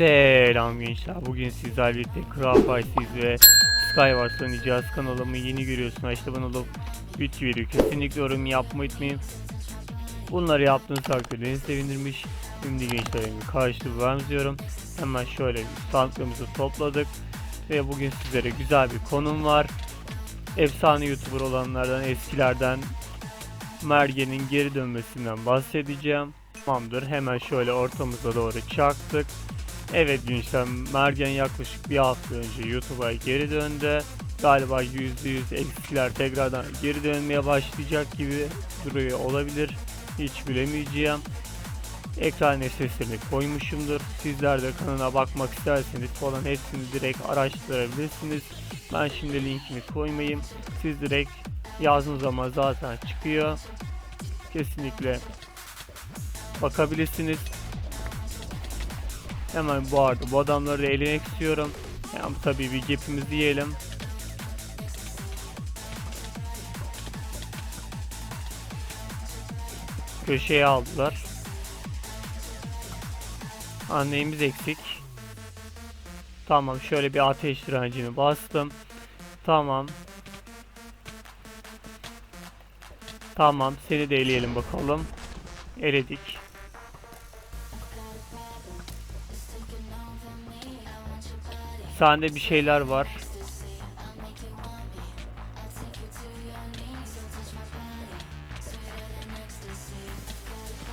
Selam gençler. Bugün sizlerle birlikte Craft Ice'iz ve Skywars oynayacağız. Kanalımı yeni görüyorsun. İşte bana olup video veriyor. Kesinlikle yorum yapmayı unutmayın. Bunları yaptığınız takdirde beni sevindirmiş. Şimdi gençlerin karşılığı vermiyorum. Hemen şöyle bir standlarımızı topladık. Ve bugün sizlere güzel bir konum var. Efsane YouTuber olanlardan eskilerden Mergen'in geri dönmesinden bahsedeceğim. Tamamdır. Hemen şöyle ortamıza doğru çaktık. Evet gençler Mergen yaklaşık bir hafta önce YouTube'a geri döndü. Galiba %100 eskiler tekrardan geri dönmeye başlayacak gibi duruyor olabilir. Hiç bilemeyeceğim. Ekran seslerini koymuşumdur. Sizler de kanala bakmak isterseniz falan hepsini direkt araştırabilirsiniz. Ben şimdi linkini koymayayım. Siz direkt yazdığınız zaman zaten çıkıyor. Kesinlikle bakabilirsiniz. Hemen bu arada bu adamları da elemek istiyorum. Yani tabii bir gapimizi yiyelim. Köşeye aldılar. Ha, neyimiz eksik? Tamam şöyle bir ateş direncini bastım. Tamam. Tamam seni de eleyelim bakalım. Eledik. Sende bir şeyler var.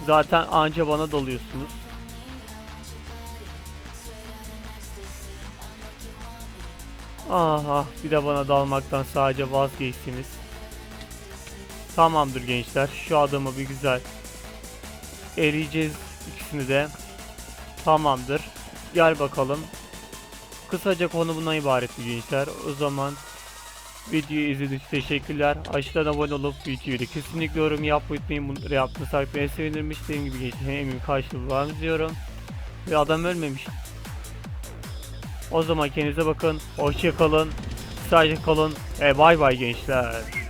Zaten anca bana dalıyorsunuz. Aha bir de bana dalmaktan sadece vazgeçtiniz. Tamamdır gençler. Şu adamı bir güzel eleyeceğiz ikisini de. Tamamdır. Gel bakalım. Kısaca konu bundan ibaret gençler. O zaman videoyu izlediğiniz için teşekkürler. Aşağıdan abone olup videoyu kesinlikle yorum yapmayı unutmayın. Bunları yaptığınız takdirde sevinirmiş. Dediğim gibi gençler emin karşılığı var diyorum. Ve adam ölmemiş. O zaman kendinize bakın. Hoşça kalın. Sadece kalın. E bay bay gençler.